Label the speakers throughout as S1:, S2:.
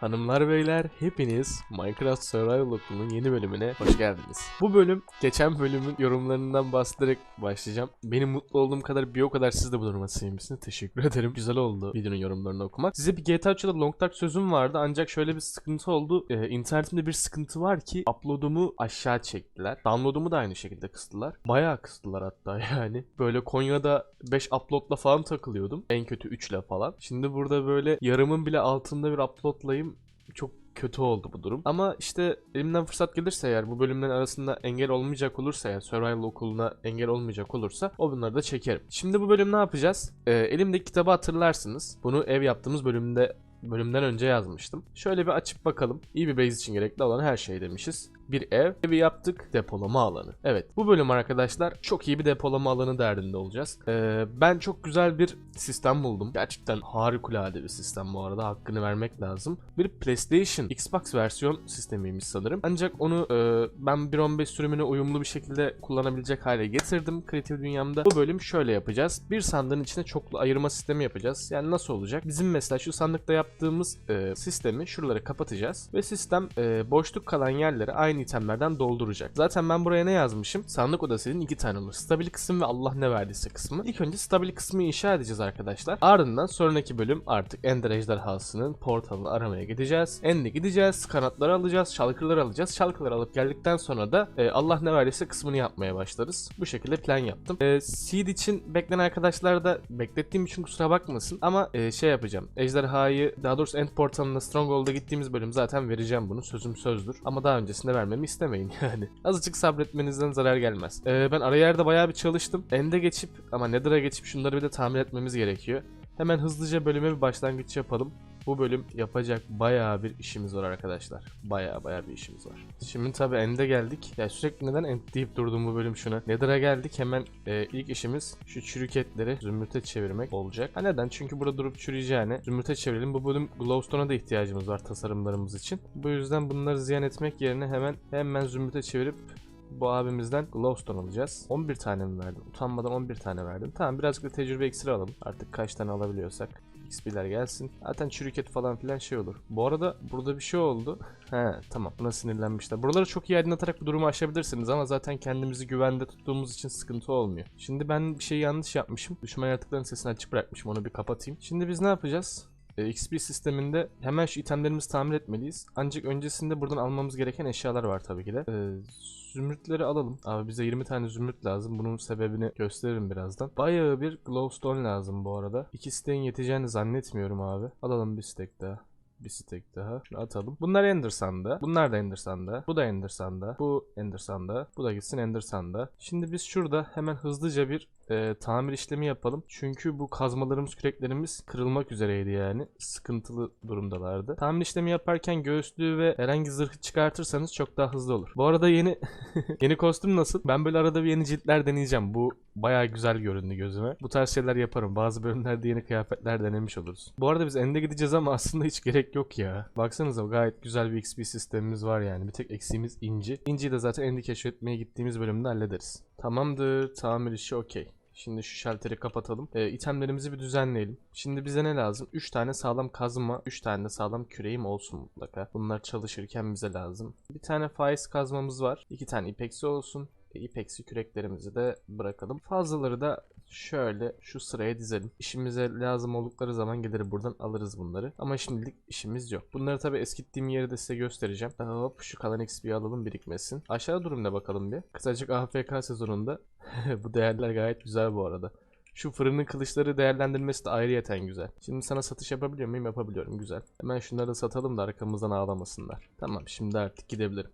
S1: Hanımlar beyler hepiniz Minecraft Survival Okulu'nun yeni bölümüne hoş geldiniz. Bu bölüm geçen bölümün yorumlarından bahsederek başlayacağım. Benim mutlu olduğum kadar bir o kadar siz de bu duruma sevmişsiniz. Teşekkür ederim. Güzel oldu videonun yorumlarını okumak. Size bir GTA 3'de long talk sözüm vardı ancak şöyle bir sıkıntı oldu. Ee, internetimde bir sıkıntı var ki upload'umu aşağı çektiler. Download'umu da aynı şekilde kıstılar. Bayağı kıstılar hatta yani. Böyle Konya'da 5 upload'la falan takılıyordum. En kötü 3 ile falan. Şimdi burada böyle yarımın bile altında bir upload'layım çok kötü oldu bu durum. Ama işte elimden fırsat gelirse eğer bu bölümlerin arasında engel olmayacak olursa eğer Survival okuluna engel olmayacak olursa o bunları da çekerim. Şimdi bu bölüm ne yapacağız? Ee, elimdeki kitabı hatırlarsınız. Bunu ev yaptığımız bölümde bölümden önce yazmıştım. Şöyle bir açıp bakalım. İyi bir base için gerekli olan her şey demişiz. Bir ev, evi yaptık, depolama alanı. Evet, bu bölüm arkadaşlar çok iyi bir depolama alanı derdinde olacağız. Ee, ben çok güzel bir sistem buldum. Gerçekten harikulade bir sistem bu arada, hakkını vermek lazım. Bir PlayStation, Xbox versiyon sistemiymiş sanırım. Ancak onu e, ben 1.15 sürümüne uyumlu bir şekilde kullanabilecek hale getirdim kreatif dünyamda. Bu bölüm şöyle yapacağız. Bir sandığın içine çoklu ayırma sistemi yapacağız. Yani nasıl olacak? Bizim mesela şu sandıkta yaptığımız e, sistemi şuraları kapatacağız. Ve sistem e, boşluk kalan yerleri aynı itemlerden dolduracak. Zaten ben buraya ne yazmışım? Sandık odasının iki tane olur. Stabil kısım ve Allah ne verdiyse kısmı. İlk önce stabil kısmı inşa edeceğiz arkadaşlar. Ardından sonraki bölüm artık Ender Ejderhası'nın portalını aramaya gideceğiz. End'e gideceğiz. Kanatları alacağız. Şalkırları alacağız. Şalkırları alıp geldikten sonra da e, Allah ne verdiyse kısmını yapmaya başlarız. Bu şekilde plan yaptım. E, seed için bekleyen arkadaşlar da beklettiğim için kusura bakmasın. Ama e, şey yapacağım. Ejderhayı daha doğrusu End portalına Stronghold'a gittiğimiz bölüm zaten vereceğim bunu. Sözüm sözdür. Ama daha öncesinde vermemi istemeyin yani. Azıcık sabretmenizden zarar gelmez. E, ben ara yerde bayağı bir çalıştım. End'e geçip ama Nether'a geçip şunları bir de tamir etmemiz gerekiyor. Hemen hızlıca bölüme bir başlangıç yapalım. Bu bölüm yapacak bayağı bir işimiz var arkadaşlar. Bayağı bayağı bir işimiz var. Şimdi tabi End'e geldik. Ya sürekli neden End deyip durdum bu bölüm şuna. Nether'a geldik. Hemen e, ilk işimiz şu çürük etleri zümrüte çevirmek olacak. Ha neden? Çünkü burada durup çürüyeceğine zümrüte çevirelim. Bu bölüm glowstone'a da ihtiyacımız var tasarımlarımız için. Bu yüzden bunları ziyan etmek yerine hemen hemen zümrüte çevirip bu abimizden glowstone alacağız. 11 tane mi verdim? Utanmadan 11 tane verdim. Tamam birazcık da tecrübe iksiri alalım. Artık kaç tane alabiliyorsak. XP'ler gelsin. Zaten çürük et falan filan şey olur. Bu arada burada bir şey oldu. He tamam buna sinirlenmişler. Buraları çok iyi aydınlatarak bu durumu aşabilirsiniz ama zaten kendimizi güvende tuttuğumuz için sıkıntı olmuyor. Şimdi ben bir şey yanlış yapmışım. Düşman yaratıkların sesini açık bırakmışım onu bir kapatayım. Şimdi biz ne yapacağız? E, XP sisteminde hemen şu itemlerimizi tamir etmeliyiz. Ancak öncesinde buradan almamız gereken eşyalar var tabii ki de. E, zümrütleri alalım. Abi bize 20 tane zümrüt lazım. Bunun sebebini gösteririm birazdan. Bayağı bir glowstone lazım bu arada. İki steğin yeteceğini zannetmiyorum abi. Alalım bir stek daha. Bir stack daha. Şunu atalım. Bunlar Ender Sand'a. Bunlar da Ender Sand'a. Bu da Ender Sand'a. Bu Ender Sand'a. Bu da gitsin Ender Sand'a. Şimdi biz şurada hemen hızlıca bir e, tamir işlemi yapalım. Çünkü bu kazmalarımız, küreklerimiz kırılmak üzereydi yani. Sıkıntılı durumdalardı. Tamir işlemi yaparken göğüslüğü ve herhangi zırhı çıkartırsanız çok daha hızlı olur. Bu arada yeni yeni kostüm nasıl? Ben böyle arada bir yeni ciltler deneyeceğim. Bu bayağı güzel göründü gözüme. Bu tarz şeyler yaparım. Bazı bölümlerde yeni kıyafetler denemiş oluruz. Bu arada biz ende gideceğiz ama aslında hiç gerek yok ya. Baksanıza gayet güzel bir XP sistemimiz var yani. Bir tek eksiğimiz inci. İnciyi de zaten endi keşfetmeye gittiğimiz bölümde hallederiz. Tamamdır. Tamir işi okey. Şimdi şu şalteri kapatalım. E, itemlerimizi bir düzenleyelim. Şimdi bize ne lazım? 3 tane sağlam kazma, 3 tane de sağlam küreğim olsun mutlaka. Bunlar çalışırken bize lazım. Bir tane faiz kazmamız var. 2 tane ipeksi olsun. E, ipeksi küreklerimizi de bırakalım. Fazlaları da şöyle şu sıraya dizelim. İşimize lazım oldukları zaman gelir buradan alırız bunları. Ama şimdilik işimiz yok. Bunları tabi eskittiğim yeri de size göstereceğim. Hop şu kalan XP'yi alalım birikmesin. Aşağı durum ne bakalım bir. Kısacık AFK sezonunda bu değerler gayet güzel bu arada. Şu fırının kılıçları değerlendirmesi de ayrıyeten güzel. Şimdi sana satış yapabiliyor muyum? Yapabiliyorum. Güzel. Hemen şunları da satalım da arkamızdan ağlamasınlar. Tamam şimdi artık gidebilirim.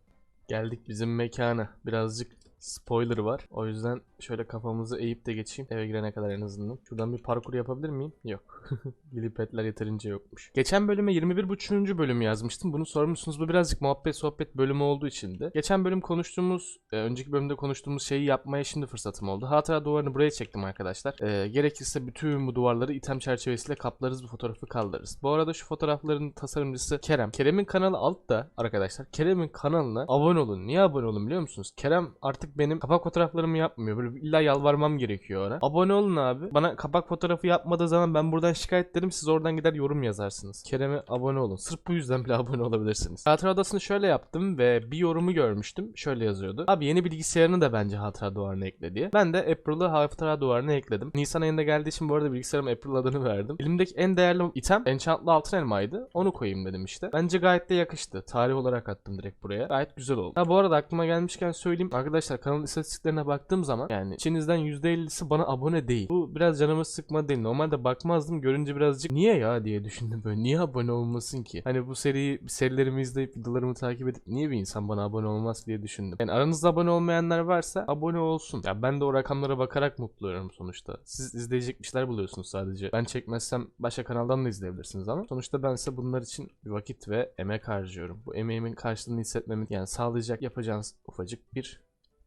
S1: Geldik bizim mekana. Birazcık spoiler var. O yüzden şöyle kafamızı eğip de geçeyim. Eve girene kadar en azından. Şuradan bir parkur yapabilir miyim? Yok. Lilipetler yeterince yokmuş. Geçen bölüme 21.5. bölüm yazmıştım. Bunu sormuşsunuz. Bu birazcık muhabbet sohbet bölümü olduğu için de. Geçen bölüm konuştuğumuz, e, önceki bölümde konuştuğumuz şeyi yapmaya şimdi fırsatım oldu. Hatıra duvarını buraya çektim arkadaşlar. E, gerekirse bütün bu duvarları item çerçevesiyle kaplarız bu fotoğrafı kaldırırız. Bu arada şu fotoğrafların tasarımcısı Kerem. Kerem'in kanalı altta arkadaşlar. Kerem'in kanalına abone olun. Niye abone olun biliyor musunuz? Kerem artık artık benim kapak fotoğraflarımı yapmıyor. Böyle illa yalvarmam gerekiyor ona. Abone olun abi. Bana kapak fotoğrafı yapmadığı zaman ben buradan şikayet ederim. Siz oradan gider yorum yazarsınız. Kerem'e abone olun. Sırf bu yüzden bile abone olabilirsiniz. Hatıra odasını şöyle yaptım ve bir yorumu görmüştüm. Şöyle yazıyordu. Abi yeni bilgisayarını da bence hatıra duvarına ekle diye. Ben de April'ı hatıra duvarına ekledim. Nisan ayında geldiği için bu arada bilgisayarıma April adını verdim. Elimdeki en değerli item enchantlı altın elmaydı. Onu koyayım dedim işte. Bence gayet de yakıştı. Tarih olarak attım direkt buraya. Gayet güzel oldu. Ha bu arada aklıma gelmişken söyleyeyim. Arkadaşlar kanalın istatistiklerine baktığım zaman yani içinizden %50'si bana abone değil. Bu biraz canımı sıkma değil. Normalde bakmazdım. Görünce birazcık niye ya diye düşündüm böyle. Niye abone olmasın ki? Hani bu seriyi serilerimi izleyip videolarımı takip edip niye bir insan bana abone olmaz diye düşündüm. Yani aranızda abone olmayanlar varsa abone olsun. Ya ben de o rakamlara bakarak mutlu oluyorum sonuçta. Siz izleyecek bir şeyler buluyorsunuz sadece. Ben çekmezsem başka kanaldan da izleyebilirsiniz ama sonuçta ben size bunlar için bir vakit ve emek harcıyorum. Bu emeğimin karşılığını hissetmemin yani sağlayacak yapacağınız ufacık bir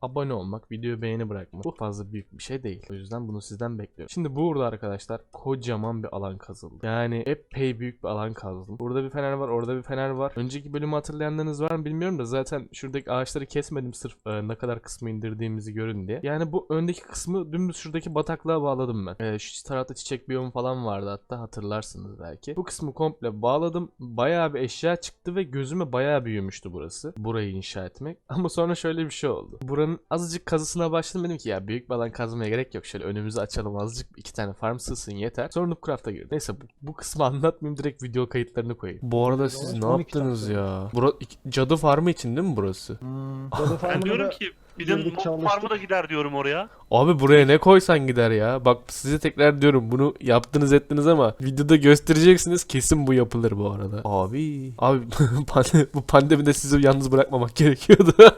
S1: abone olmak, video beğeni bırakmak. Bu fazla büyük bir şey değil. O yüzden bunu sizden bekliyorum. Şimdi burada arkadaşlar kocaman bir alan kazıldı. Yani epey büyük bir alan kazdım. Burada bir fener var, orada bir fener var. Önceki bölümü hatırlayanlarınız var mı bilmiyorum da zaten şuradaki ağaçları kesmedim sırf e, ne kadar kısmı indirdiğimizi görün diye. Yani bu öndeki kısmı dümdüz şuradaki bataklığa bağladım ben. E, şu tarafta çiçek biyomu falan vardı hatta hatırlarsınız belki. Bu kısmı komple bağladım. Bayağı bir eşya çıktı ve gözüme bayağı büyümüştü burası. Burayı inşa etmek. Ama sonra şöyle bir şey oldu. Buranın azıcık kazısına başladım dedim ki ya büyük bir alan kazmaya gerek yok. Şöyle önümüzü açalım azıcık iki tane farm sığsın yeter. Sonra Noobcraft'a girdim. Neyse bu, bu kısmı anlatmayayım direkt video kayıtlarını koyayım. Bu arada siz ne
S2: 12
S1: yaptınız ya? Bura, cadı farmı için değil mi burası?
S2: Hmm.
S3: Ben diyorum ki bir de
S2: girdik, çalıştık.
S3: Farm'ı da gider diyorum oraya.
S1: Abi buraya ne koysan gider ya. Bak size tekrar diyorum bunu yaptınız ettiniz ama videoda göstereceksiniz kesin bu yapılır bu arada. Abi. Abi pande- bu pandemide sizi yalnız bırakmamak gerekiyordu.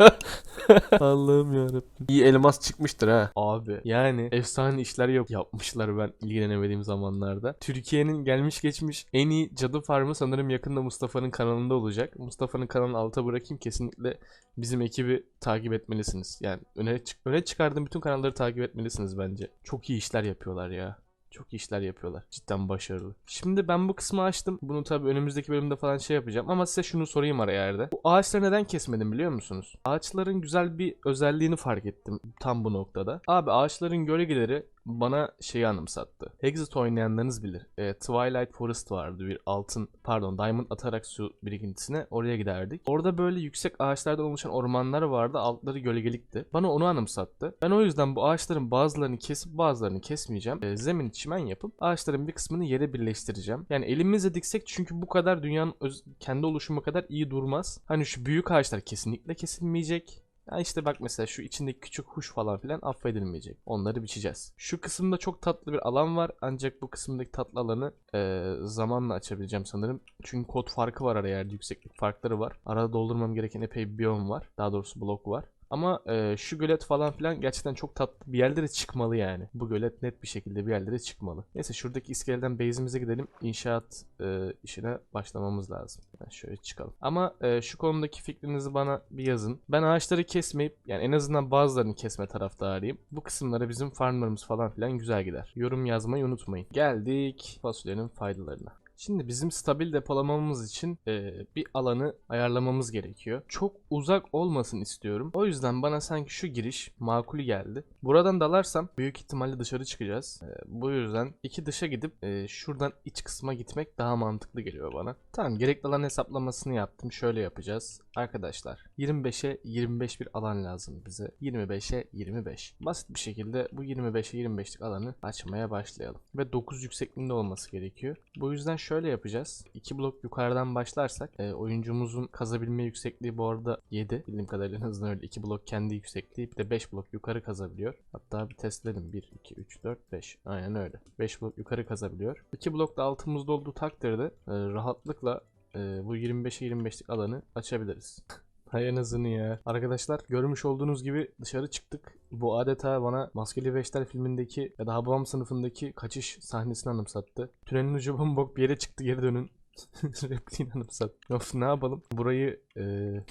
S1: Allah'ım yarabbim. İyi elmas çıkmıştır ha. Abi yani efsane işler yap yapmışlar ben ilgilenemediğim zamanlarda. Türkiye'nin gelmiş geçmiş en iyi cadı farmı sanırım yakında Mustafa'nın kanalında olacak. Mustafa'nın kanalını alta bırakayım kesinlikle bizim ekibi takip etmelisiniz. Yani öne, çık öne çıkardığım bütün kanalları takip etmelisiniz bence. Çok iyi işler yapıyorlar ya. Çok iyi işler yapıyorlar. Cidden başarılı. Şimdi ben bu kısmı açtım. Bunu tabii önümüzdeki bölümde falan şey yapacağım. Ama size şunu sorayım ara yerde. Bu ağaçları neden kesmedim biliyor musunuz? Ağaçların güzel bir özelliğini fark ettim tam bu noktada. Abi ağaçların gölgeleri bana şeyi anımsattı. Exit oynayanlarınız bilir. E, Twilight Forest vardı bir altın pardon diamond atarak su birikintisine oraya giderdik. Orada böyle yüksek ağaçlardan oluşan ormanlar vardı altları gölgelikti. Bana onu anımsattı. Ben o yüzden bu ağaçların bazılarını kesip bazılarını kesmeyeceğim. E, zemin çimen yapıp ağaçların bir kısmını yere birleştireceğim. Yani elimizle diksek çünkü bu kadar dünyanın öz- kendi oluşumu kadar iyi durmaz. Hani şu büyük ağaçlar kesinlikle kesilmeyecek. Ya işte bak mesela şu içindeki küçük huş falan filan affedilmeyecek. Onları biçeceğiz. Şu kısımda çok tatlı bir alan var. Ancak bu kısımdaki tatlı alanı eee, zamanla açabileceğim sanırım. Çünkü kod farkı var araya yerde yükseklik farkları var. Arada doldurmam gereken epey bir biyom var. Daha doğrusu blok var. Ama eee, şu gölet falan filan gerçekten çok tatlı bir yerlere çıkmalı yani. Bu gölet net bir şekilde bir yerlere çıkmalı. Neyse şuradaki iskeleden base'imize gidelim. İnşaat eee, işine başlamamız lazım. Ben şöyle çıkalım. Ama eee, şu konudaki fikrinizi bana bir yazın. Ben ağaçları kesmeyip yani en azından bazılarını kesme taraftarıyım. Bu kısımlara bizim farmlarımız falan filan güzel gider. Yorum yazmayı unutmayın. Geldik fasulyenin faydalarına. Şimdi bizim stabil depolamamız için e, bir alanı ayarlamamız gerekiyor. Çok uzak olmasın istiyorum. O yüzden bana sanki şu giriş makul geldi. Buradan dalarsam büyük ihtimalle dışarı çıkacağız. E, bu yüzden iki dışa gidip e, şuradan iç kısma gitmek daha mantıklı geliyor bana. Tamam gerekli alan hesaplamasını yaptım. Şöyle yapacağız. Arkadaşlar 25'e 25 bir alan lazım bize. 25'e 25. Basit bir şekilde bu 25'e 25'lik alanı açmaya başlayalım. Ve 9 yüksekliğinde olması gerekiyor. Bu yüzden şöyle yapacağız. 2 blok yukarıdan başlarsak e, oyuncumuzun kazabilme yüksekliği bu arada 7. Bildiğim kadarıyla en azından öyle. 2 blok kendi yüksekliği bir de 5 blok yukarı kazabiliyor. Hatta bir testledim. 1, 2, 3, 4, 5. Aynen öyle. 5 blok yukarı kazabiliyor. 2 blok da altımızda olduğu takdirde e, rahatlıkla e, bu 25'e 25'lik alanı açabiliriz. Hay anasını ya. Arkadaşlar görmüş olduğunuz gibi dışarı çıktık. Bu adeta bana Maskeli Beşler filmindeki ya da Hababam sınıfındaki kaçış sahnesini anımsattı. Tünelin ucu bombok bir yere çıktı geri dönün. Repliğini anımsattı. Of ne yapalım? Burayı e,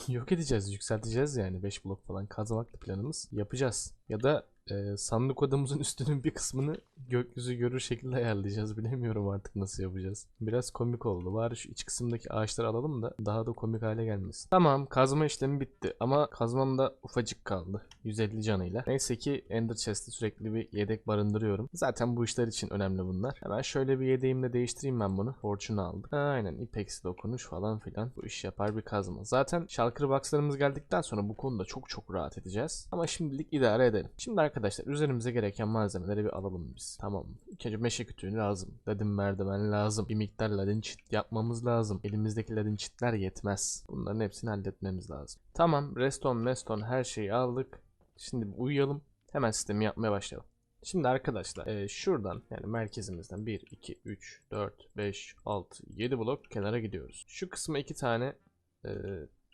S1: yok edeceğiz, yükselteceğiz yani. 5 blok falan kazmak planımız. Yapacağız. Ya da e, sandık odamızın üstünün bir kısmını gökyüzü görür şekilde ayarlayacağız. Bilemiyorum artık nasıl yapacağız. Biraz komik oldu. Bari şu iç kısımdaki ağaçları alalım da daha da komik hale gelmesin. Tamam kazma işlemi bitti ama kazmam da ufacık kaldı. 150 canıyla. Neyse ki Ender Chest'te sürekli bir yedek barındırıyorum. Zaten bu işler için önemli bunlar. Hemen şöyle bir yedeğimle değiştireyim ben bunu. Fortune aldık. Aynen ipeksi dokunuş falan filan. Bu iş yapar bir kazma. Zaten Shulker Box'larımız geldikten sonra bu konuda çok çok rahat edeceğiz. Ama şimdilik idare edelim. Şimdi arkadaşlar üzerimize gereken malzemeleri bir alalım biz. Tamam? İlk önce meşe kütüğü lazım. Ladin merdiven lazım. Bir miktar ladin çit yapmamız lazım. Elimizdeki ladin çitler yetmez. Bunların hepsini halletmemiz lazım. Tamam. Reston, meston her şeyi aldık. Şimdi uyuyalım. Hemen sistemi yapmaya başlayalım. Şimdi arkadaşlar e, şuradan yani merkezimizden 1, 2, 3, 4, 5, 6, 7 blok kenara gidiyoruz. Şu kısma iki tane e,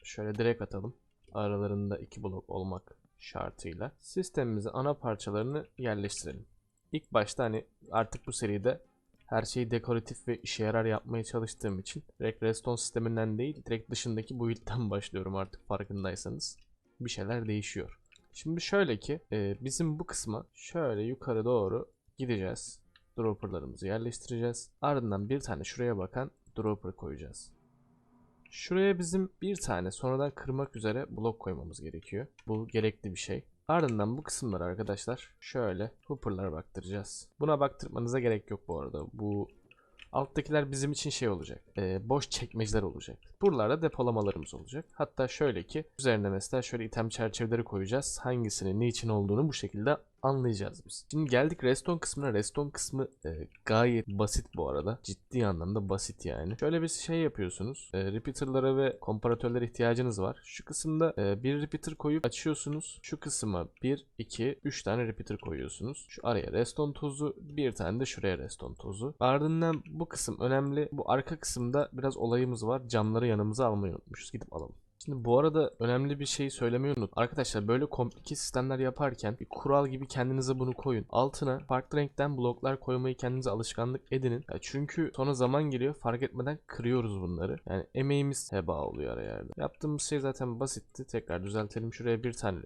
S1: şöyle direkt atalım. Aralarında 2 blok olmak şartıyla. Sistemimize ana parçalarını yerleştirelim. İlk başta hani artık bu seride her şeyi dekoratif ve işe yarar yapmaya çalıştığım için direkt redstone sisteminden değil direkt dışındaki build'den başlıyorum artık farkındaysanız. Bir şeyler değişiyor. Şimdi şöyle ki e, bizim bu kısma şöyle yukarı doğru gideceğiz. Dropper'larımızı yerleştireceğiz. Ardından bir tane şuraya bakan dropper koyacağız. Şuraya bizim bir tane sonradan kırmak üzere blok koymamız gerekiyor. Bu gerekli bir şey. Ardından bu kısımları arkadaşlar şöyle hooper'lar baktıracağız. Buna baktırmanıza gerek yok bu arada. Bu alttakiler bizim için şey olacak. e, boş çekmeceler olacak. Buralarda depolamalarımız olacak. Hatta şöyle ki üzerine mesela şöyle item çerçeveleri koyacağız. Hangisinin ne için olduğunu bu şekilde anlayacağız biz. Şimdi geldik reston kısmına. Reston kısmı e, gayet basit bu arada. Ciddi anlamda basit yani. Şöyle bir şey yapıyorsunuz. E, repeater'lara ve komparatörlere ihtiyacınız var. Şu kısımda e, bir repeater koyup açıyorsunuz. Şu kısma 1, 2, 3 tane repeater koyuyorsunuz. Şu araya reston tozu, bir tane de şuraya reston tozu. Ardından bu kısım önemli. Bu arka kısımda biraz olayımız var. Camları yanımıza almayı unutmuşuz. Gidip alalım. Şimdi bu arada önemli bir şey söylemeyi unut. Arkadaşlar böyle komplike sistemler yaparken bir kural gibi kendinize bunu koyun. Altına farklı renkten bloklar koymayı kendinize alışkanlık edinin. Ya çünkü sonra zaman geliyor fark etmeden kırıyoruz bunları. Yani emeğimiz heba oluyor ara yerde. Yaptığımız şey zaten basitti. Tekrar düzeltelim. Şuraya bir tane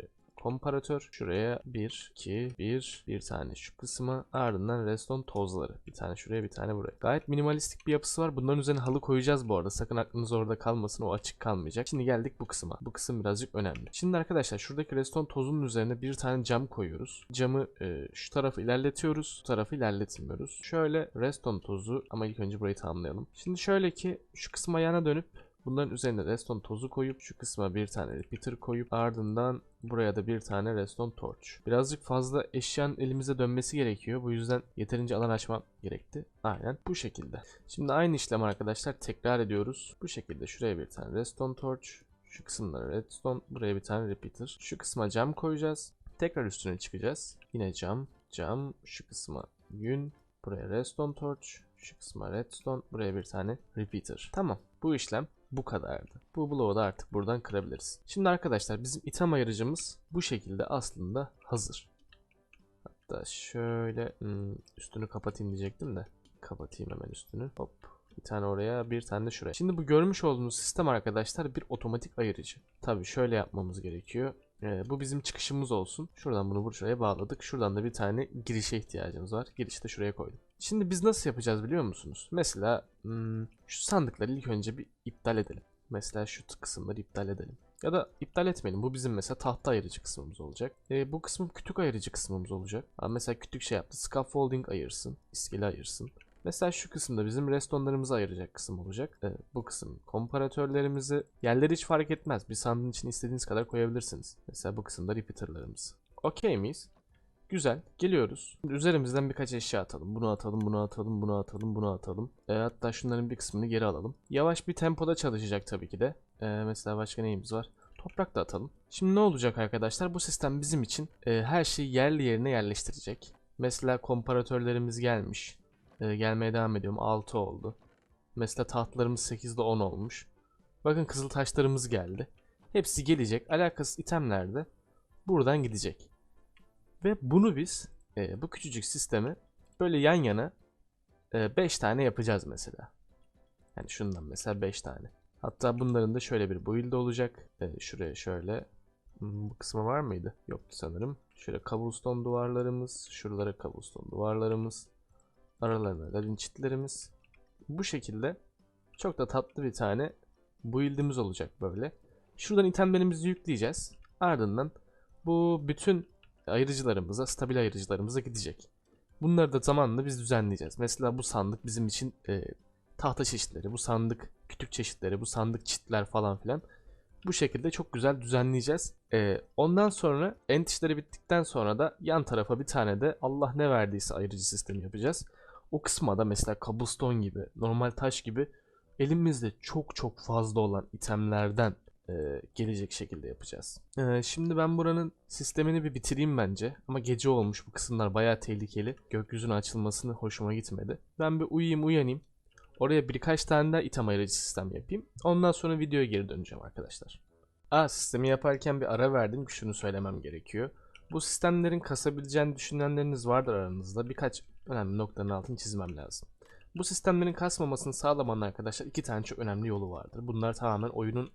S1: komparatör. Şuraya 1, 2, 1, bir tane şu kısma. Ardından reston tozları. Bir tane şuraya bir tane buraya. Gayet minimalistik bir yapısı var. Bunların üzerine halı koyacağız bu arada. Sakın aklınız orada kalmasın. O açık kalmayacak. Şimdi geldik bu kısma. Bu kısım birazcık önemli. Şimdi arkadaşlar şuradaki reston tozunun üzerine bir tane cam koyuyoruz. Camı e, şu tarafı ilerletiyoruz. Bu tarafı ilerletmiyoruz. Şöyle reston tozu ama ilk önce burayı tamamlayalım. Şimdi şöyle ki şu kısma yana dönüp Bunların üzerine reston tozu koyup şu kısma bir tane repeater koyup ardından buraya da bir tane reston torch. Birazcık fazla eşyanın elimize dönmesi gerekiyor. Bu yüzden yeterince alan açmam gerekti. Aynen bu şekilde. Şimdi aynı işlem arkadaşlar tekrar ediyoruz. Bu şekilde şuraya bir tane reston torch. Şu kısımlara redstone. Buraya bir tane repeater. Şu kısma cam koyacağız. Tekrar üstüne çıkacağız. Yine cam, cam. Şu kısma yün. Buraya redstone torch. Şu kısma redstone. Buraya bir tane repeater. Tamam. Bu işlem bu kadardı. Bu bloğu da artık buradan kırabiliriz. Şimdi arkadaşlar bizim item ayırıcımız bu şekilde aslında hazır. Hatta şöyle hmm, üstünü kapatayım diyecektim de. Kapatayım hemen üstünü. Hop. Bir tane oraya bir tane de şuraya. Şimdi bu görmüş olduğunuz sistem arkadaşlar bir otomatik ayırıcı. Tabi şöyle yapmamız gerekiyor. Ee, bu bizim çıkışımız olsun. Şuradan bunu buraya bağladık. Şuradan da bir tane girişe ihtiyacımız var. Girişi de şuraya koydum. Şimdi biz nasıl yapacağız biliyor musunuz? Mesela hmm, şu sandıkları ilk önce bir iptal edelim. Mesela şu kısımları iptal edelim. Ya da iptal etmeyelim. Bu bizim mesela tahta ayırıcı kısmımız olacak. E, bu kısmım kütük ayırıcı kısmımız olacak. Ha, mesela kütük şey yaptı. Scaffolding ayırsın. iskele ayırsın. Mesela şu kısımda bizim restonlarımızı ayıracak kısım olacak. E, bu kısım komparatörlerimizi yerleri hiç fark etmez. Bir sandığın içine istediğiniz kadar koyabilirsiniz. Mesela bu kısımda repeaterlarımız. Okey miyiz? Güzel. Geliyoruz. Şimdi üzerimizden birkaç eşya atalım. Bunu atalım, bunu atalım, bunu atalım, bunu atalım. E, hatta şunların bir kısmını geri alalım. Yavaş bir tempoda çalışacak tabii ki de. E, mesela başka neyimiz var? Toprak da atalım. Şimdi ne olacak arkadaşlar? Bu sistem bizim için e, her şeyi yerli yerine yerleştirecek. Mesela komparatörlerimiz gelmiş. E, gelmeye devam ediyorum. 6 oldu. Mesela tahtlarımız 8'de 10 olmuş. Bakın kızıl taşlarımız geldi. Hepsi gelecek. Alakasız itemler de buradan gidecek. Ve bunu biz e, bu küçücük sistemi böyle yan yana 5 tane yapacağız mesela. Yani şundan mesela 5 tane. Hatta bunların da şöyle bir build olacak. E, şuraya şöyle Hmm, bu kısmı var mıydı? Yoktu sanırım. Şöyle cobblestone duvarlarımız, şuralara cobblestone duvarlarımız, aralarına da linçitlerimiz. Bu şekilde çok da tatlı bir tane build'imiz olacak böyle. Şuradan itemlerimizi yükleyeceğiz. Ardından bu bütün ayırıcılarımıza, stabil ayırıcılarımıza gidecek. Bunları da zamanla biz düzenleyeceğiz. Mesela bu sandık bizim için e, tahta çeşitleri, bu sandık kütük çeşitleri, bu sandık çitler falan filan. Bu şekilde çok güzel düzenleyeceğiz. E, ondan sonra end işleri bittikten sonra da yan tarafa bir tane de Allah ne verdiyse ayırıcı sistemi yapacağız. O kısma da mesela cobblestone gibi, normal taş gibi elimizde çok çok fazla olan itemlerden e, gelecek şekilde yapacağız. E, şimdi ben buranın sistemini bir bitireyim bence. Ama gece olmuş bu kısımlar bayağı tehlikeli. Gökyüzüne açılmasını hoşuma gitmedi. Ben bir uyuyayım uyanayım. Oraya birkaç tane daha item ayırıcı sistem yapayım. Ondan sonra videoya geri döneceğim arkadaşlar. Aa sistemi yaparken bir ara verdim. Şunu söylemem gerekiyor. Bu sistemlerin kasabileceğini düşünenleriniz vardır aranızda. Birkaç önemli noktanın altını çizmem lazım. Bu sistemlerin kasmamasını sağlamanın arkadaşlar iki tane çok önemli yolu vardır. Bunlar tamamen oyunun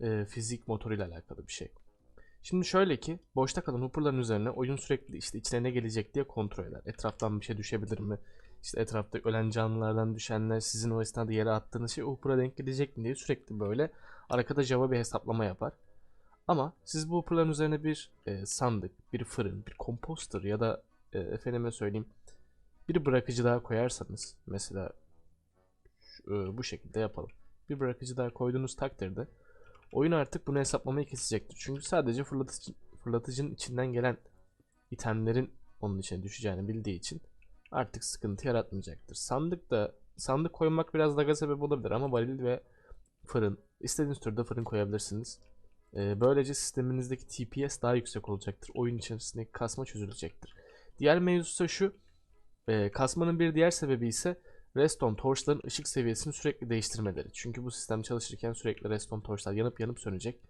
S1: e, fizik motoruyla alakalı bir şey. Şimdi şöyle ki boşta kalan hopperların üzerine oyun sürekli işte içine ne gelecek diye kontrol eder. Etraftan bir şey düşebilir mi? İşte etrafta ölen canlılardan düşenler sizin o esnada yere attığınız şey hopper'a denk gelecek mi diye sürekli böyle arkada Java bir hesaplama yapar. Ama siz bu hopperların üzerine bir e, sandık, bir fırın, bir komposter ya da e, efendime söyleyeyim bir bırakıcı daha koyarsanız mesela şu- e, bu şekilde yapalım. Bir bırakıcı daha koyduğunuz takdirde oyun artık bunu hesaplamayı kesecektir. Çünkü sadece fırlatıcı, fırlatıcının içinden gelen itemlerin onun içine düşeceğini bildiği için artık sıkıntı yaratmayacaktır. Sandık da sandık koymak biraz laga sebep olabilir ama varil ve fırın istediğiniz türde fırın koyabilirsiniz. Ee, böylece sisteminizdeki TPS daha yüksek olacaktır. Oyun içerisindeki kasma çözülecektir. Diğer mevzusu şu. E, kasmanın bir diğer sebebi ise Redstone torchların ışık seviyesini sürekli değiştirmeleri. Çünkü bu sistem çalışırken sürekli redstone torchlar yanıp yanıp sönecek.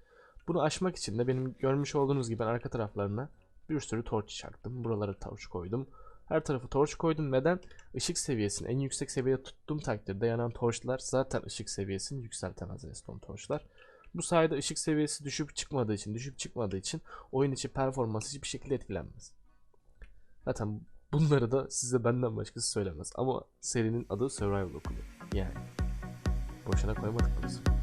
S1: Bunu aşmak için de benim görmüş olduğunuz gibi ben arka taraflarına bir sürü torch çaktım. Buralara torch koydum. Her tarafı torch koydum. Neden? Işık seviyesini en yüksek seviyede tuttuğum takdirde yanan torchlar zaten ışık seviyesini yükseltemez redstone torchlar. Bu sayede ışık seviyesi düşüp çıkmadığı için, düşüp çıkmadığı için oyun içi performansı hiçbir şekilde etkilenmez. Zaten bunları da size benden başkası söylemez. Ama serinin adı Survival Okulu. Yani. Boşuna koymadık biz.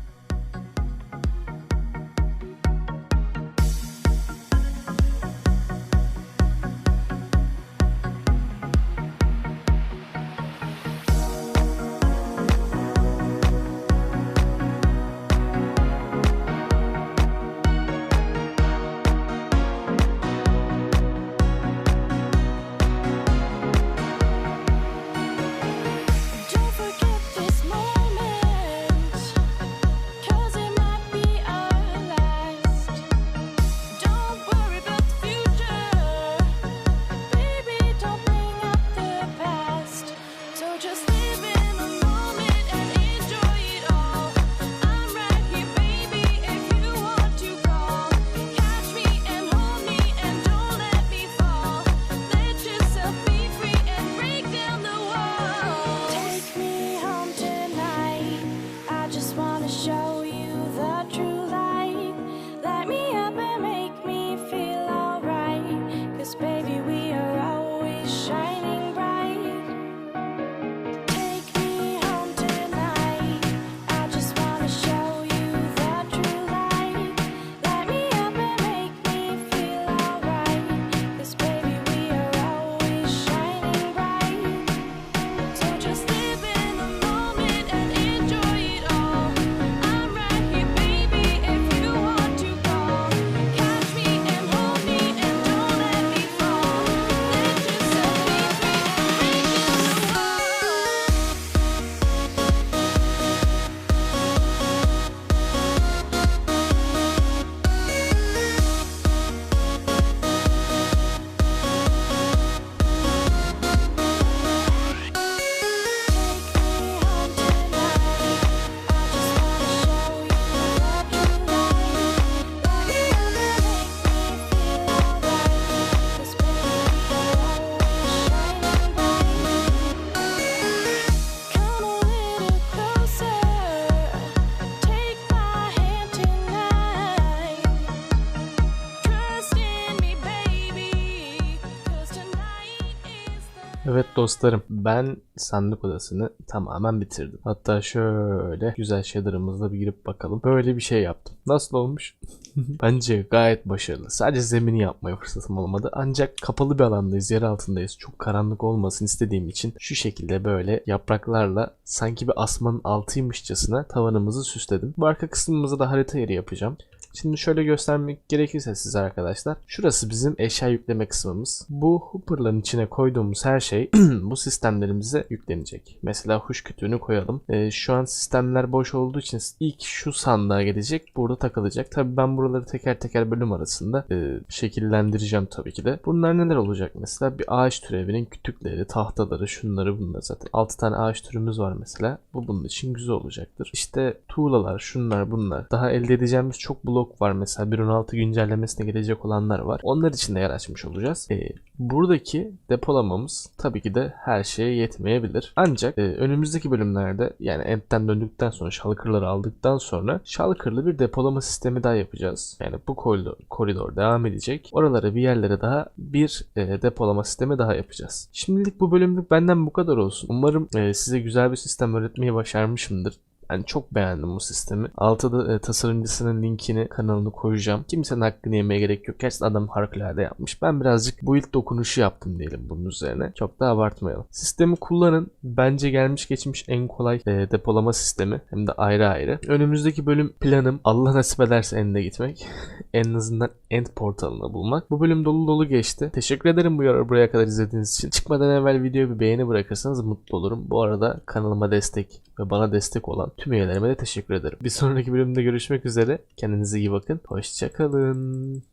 S1: Dostlarım ben sandık odasını tamamen bitirdim. Hatta şöyle güzel shader'ımızla bir girip bakalım. Böyle bir şey yaptım. Nasıl olmuş? Bence gayet başarılı. Sadece zemini yapmaya fırsatım olmadı. Ancak kapalı bir alandayız, yer altındayız. Çok karanlık olmasın istediğim için şu şekilde böyle yapraklarla sanki bir asmanın altıymışçasına tavanımızı süsledim. Bu arka kısmımıza da harita yeri yapacağım. Şimdi şöyle göstermek gerekirse size arkadaşlar. Şurası bizim eşya yükleme kısmımız. Bu hopper'ların içine koyduğumuz her şey bu sistemlerimize yüklenecek. Mesela huş kütüğünü koyalım. Ee, şu an sistemler boş olduğu için ilk şu sandığa gelecek. Burada takılacak. Tabi ben buraları teker teker bölüm arasında e, şekillendireceğim tabii ki de. Bunlar neler olacak mesela? Bir ağaç türevinin kütükleri, tahtaları, şunları bunlar zaten. 6 tane ağaç türümüz var mesela. Bu bunun için güzel olacaktır. İşte tuğlalar, şunlar bunlar. Daha elde edeceğimiz çok blok var mesela 1.16 güncellemesine gelecek olanlar var. Onlar için de yer açmış olacağız. Ee, buradaki depolamamız tabii ki de her şeye yetmeyebilir. Ancak e, önümüzdeki bölümlerde yani End'den döndükten sonra Shulker'ları aldıktan sonra Shulker'lı bir depolama sistemi daha yapacağız. Yani bu koridor, koridor devam edecek. Oralara bir yerlere daha bir e, depolama sistemi daha yapacağız. Şimdilik bu bölümlük benden bu kadar olsun. Umarım e, size güzel bir sistem öğretmeyi başarmışımdır. Ben çok beğendim bu sistemi. Altta e, tasarımcısının linkini kanalını koyacağım. Kimsenin hakkını yemeye gerek yok. Gerçekten adam harikulade yapmış. Ben birazcık build dokunuşu yaptım diyelim bunun üzerine. Çok da abartmayalım. Sistemi kullanın. Bence gelmiş geçmiş en kolay e, depolama sistemi. Hem de ayrı ayrı. Önümüzdeki bölüm planım Allah nasip ederse End'e gitmek. en azından End portalını bulmak. Bu bölüm dolu dolu geçti. Teşekkür ederim bu yer- buraya kadar izlediğiniz için. Çıkmadan evvel videoya bir beğeni bırakırsanız mutlu olurum. Bu arada kanalıma destek ve bana destek olan tüm üyelerime de teşekkür ederim. Bir sonraki bölümde görüşmek üzere. Kendinize iyi bakın. Hoşçakalın.